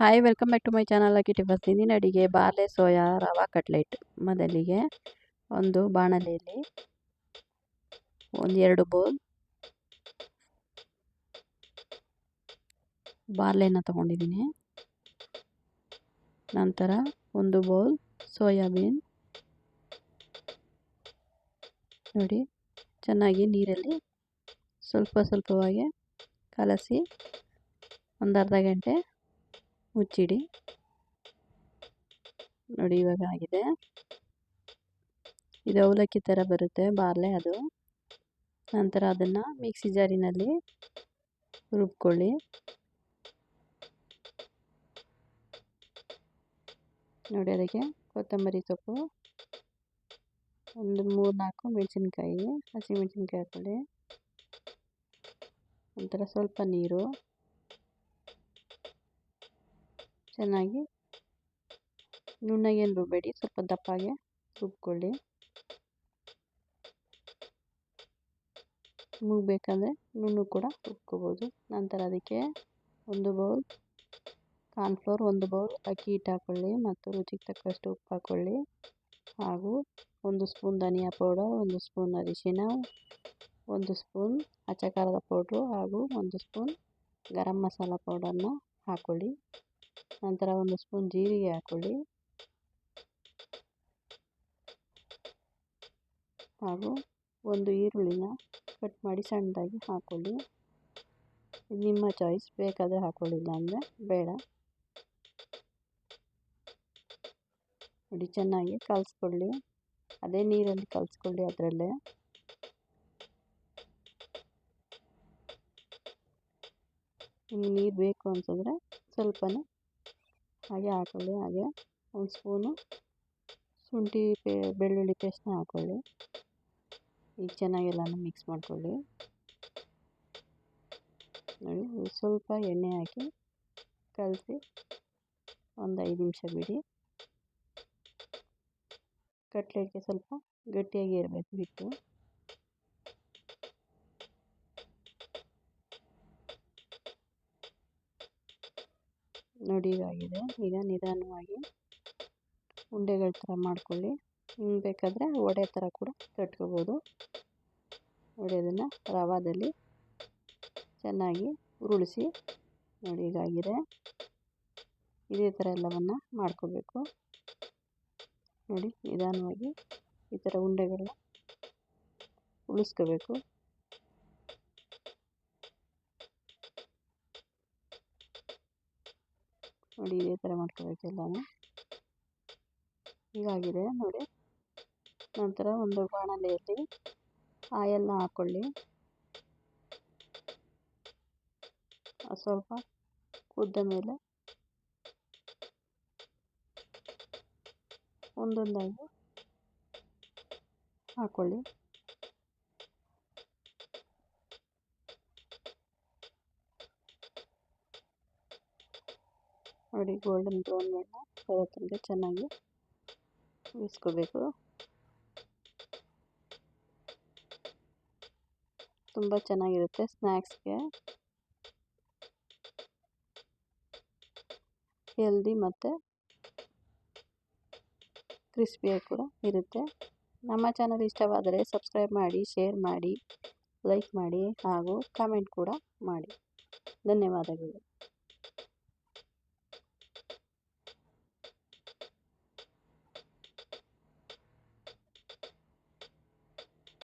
Hi welcome back to my channel ಆಗಿ ಟಿಫಸ್ ಇಂದಿನ ಅಡಿಗೆ ಬಾರ್ಲೆ ಸೋಯಾ, ರವಾ, ಕಟ್ಲೆಟ್ ಮೊದಲಿಗೆ ಒಂದು ಬಾಣಲೆಯಲ್ಲಿ ಒಂದು ಎರಡು ಬೌಲ್ ಬಾರ್ಲೆನ ತಗೊಂಡಿದ್ದೀನಿ. ನಂತರ ಒಂದು ಬೌಲ್ ಸೋಯಾಬೀನ್. ನೋಡಿ, ಚೆನ್ನಾಗಿ ನೀರಲ್ಲಿ ಸ್ವಲ್ಪ ಸ್ವಲ್ಪವಾಗಿ ಕಲಸಿ ಒಂದು ಅರ್ಧ ಗಂಟೆ ಮುಚ್ಚಿಡಿ. ನೋಡಿ ಇವಾಗ ಆಗಿದೆ. ಇದು ಅವಲಕ್ಕಿ ಥರ ಬರುತ್ತೆ ಬಾರ್ಲೆ ಅದು. ನಂತರ ಅದನ್ನು ಮಿಕ್ಸಿ ಜಾರಿನಲ್ಲಿ ರುಬ್ಕೊಳ್ಳಿ. ನೋಡಿ ಅದಕ್ಕೆ ಕೊತ್ತಂಬರಿ ಸೊಪ್ಪು. ಒಂದು ಮೂರು ನಾಲ್ಕು ಮೆಣಸಿನ್ಕಾಯಿ, ಹಸಿಮೆಣಸಿನ್ಕಾಯಿ ಹಾಕ್ಕೊಳ್ಳಿ. ನಂತರ ಸ್ವಲ್ಪ ನೀರು. ಚೆನ್ನಾಗಿ ನುಣ್ಣಗೇನು ರುಬ್ಬೇಡಿ ಸ್ವಲ್ಪ ದಪ್ಪಾಗೆ ರುಬ್ಕೊಳ್ಳಿ. ನಿಮಗೆ ಬೇಕಂದರೆ ನುಣ್ಣು ಕೂಡ ರುಬ್ಕೋಬೋದು. ನಂತರ ಅದಕ್ಕೆ ಒಂದು ಬೌಲ್ ಕಾರ್ನ್ಫ್ಲೋರ್, ಒಂದು ಬೌಲ್ ಅಕ್ಕಿ ಹಿಟ್ಟು ಹಾಕ್ಕೊಳ್ಳಿ ಮತ್ತು ರುಚಿಗೆ ತಕ್ಕಷ್ಟು ಉಪ್ಪು ಹಾಕ್ಕೊಳ್ಳಿ ಹಾಗೂ ಒಂದು ಸ್ಪೂನ್ ಧನಿಯಾ ಪೌಡರ್, ಒಂದು ಸ್ಪೂನ್ ಅರಿಶಿನ ಒಂದು ಸ್ಪೂನ್ ಅಚ್ಚ ಖಾರದ ಪೌಡ್ರು ಹಾಗೂ ಒಂದು ಸ್ಪೂನ್ ಗರಂ ಮಸಾಲ ಪೌಡರ್ನ ಹಾಕ್ಕೊಳ್ಳಿ ನಂತರ ಒಂದು ಸ್ಪೂನ್ ಜೀರಿಗೆ ಹಾಕ್ಕೊಳ್ಳಿ ಹಾಗೂ ಒಂದು ಈರುಳ್ಳಿನ ಕಟ್ ಮಾಡಿ ಸಣ್ಣದಾಗಿ ಹಾಕ್ಕೊಳ್ಳಿ ನಿಮ್ಮ ಚಾಯ್ಸ್ ಬೇಕಾದರೆ ಹಾಕ್ಕೊಳ್ಳಿಲ್ಲ ಅಂದರೆ ಬೇಡ. ನೋಡಿ, ಚೆನ್ನಾಗಿ ಕಲಿಸ್ಕೊಳ್ಳಿ. ಅದೇ ನೀರಲ್ಲಿ ಕಲಿಸ್ಕೊಳ್ಳಿ ಅದರಲ್ಲೇ. ನಿಮ್ಗೆ ನೀರು ಬೇಕು ಅಂತಂದರೆ ಸ್ವಲ್ಪನೇ ಹಾಗೆ ಹಾಕ್ಕೊಳ್ಳಿ ಹಾಗೆ. ಒಂದು ಸ್ಪೂನು ಶುಂಠಿ ಪೇ, ಬೆಳ್ಳುಳ್ಳಿ ಪೇಸ್ಟ್ನ ಹಾಕ್ಕೊಳ್ಳಿ ಈಗ ಚೆನ್ನಾಗಿ ಎಲ್ಲನೂ ಮಿಕ್ಸ್ ಮಾಡ್ಕೊಳ್ಳಿ. ನೋಡಿ ಸ್ವಲ್ಪ ಎಣ್ಣೆ ಹಾಕಿ ಕಲಸಿ ಒಂದು ಐದು ನಿಮಿಷ ಬಿಡಿ. ಕಟ್ಲೆಟ್ಗೆ ಸ್ವಲ್ಪ ಗಟ್ಟಿಯಾಗಿ ಇರಬೇಕು ಹಿಟ್ಟು. ನೋಡಿ ಇದಾಗಿದೆ ಈಗ ನಿಧಾನವಾಗಿ ಉಂಡೆಗಳ ಥರ ಮಾಡ್ಕೊಳ್ಳಿ. ನಿಮ್ಗೆ ಬೇಕಾದರೆ ವಡೆ ಥರ ಕೂಡ ಕಟ್ಕೋಬೋದು. ನೋಡಿ ಅದನ್ನು ರವಾದಲ್ಲಿ ಚೆನ್ನಾಗಿ ಉರುಳಿಸಿ ನೋಡಿ ಹೀಗಾಗಿದೆ ಇದೇ ಥರ ಎಲ್ಲವನ್ನು ಮಾಡ್ಕೋಬೇಕು. ನೋಡಿ ನಿಧಾನವಾಗಿ ಈ ಥರ ಉಂಡೆಗಳನ್ನ ಉಳಿಸ್ಕೋಬೇಕು. ನೋಡಿ ಇದೇ ಥರ ಮಾಡ್ಕೋಬೇಕು ಎಲ್ಲನೂ ಹೀಗಾಗಿದೆ ನೋಡಿ. ನಂತರ ಒಂದು ಬಾಣಲೆಯಲ್ಲಿ ಆಯಲ್ನ ಹಾಕ್ಕೊಳ್ಳಿ ಸ್ವಲ್ಪ ಕುದ್ದ ಮೇಲೆ. ಒಂದೊಂದಾಗಿ ಹಾಕ್ಕೊಳ್ಳಿ ನೋಡಿ ಗೋಲ್ಡನ್ ಬ್ರೌನ್ ಬಣ್ಣ ಚೆನ್ನಾಗಿ ಬೇಯಿಸ್ಕೋಬೇಕು ತುಂಬ ಚೆನ್ನಾಗಿರುತ್ತೆ ಸ್ನ್ಯಾಕ್ಸ್ಗೆ ಹೆಲ್ದಿ ಮತ್ತು ಕ್ರಿಸ್ಪಿಯಾಗಿ ಕೂಡ ಇರುತ್ತೆ. ನಮ್ಮ ಚಾನಲ್ ಇಷ್ಟವಾದರೆ ಸಬ್ಸ್ಕ್ರೈಬ್ ಮಾಡಿ ಶೇರ್ ಮಾಡಿ ಲೈಕ್ ಮಾಡಿ ಹಾಗೂ ಕಾಮೆಂಟ್ ಕೂಡ ಮಾಡಿ. ಧನ್ಯವಾದಗಳು.